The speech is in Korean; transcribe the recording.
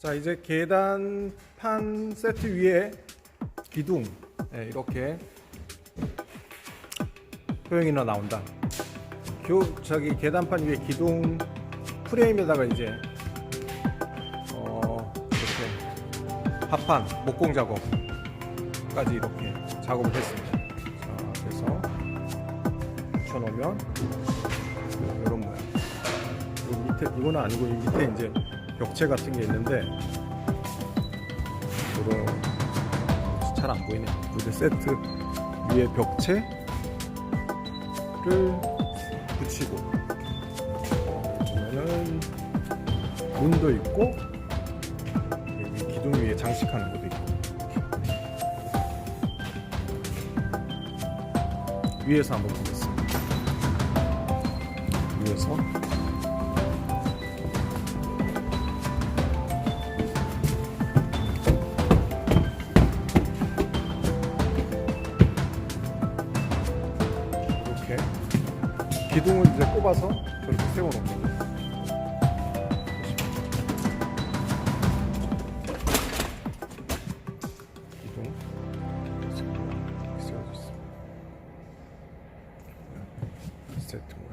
자 이제 계단판 세트 위에 기둥 네, 이렇게 소형이나 나온다. 교 저기 계단판 위에 기둥 프레임에다가 이제 어 이렇게 합판 목공 작업까지 이렇게 작업을 했습니다. 자 그래서 붙여놓으면 이런 모양. 이 밑에 이거는 아니고 이 밑에 이제 벽체 같은 게 있는데 이런 잘 안 보이네. 이제 세트 위에 벽체를 붙이고 보면은 문도 있고 여기 기둥 위에 장식하는 것도 있고 위에서 한번 보겠습니다. 위에서 이렇게 기둥을 이제 꼽아서 저렇게 세워놓는 거예요. 네. 세트.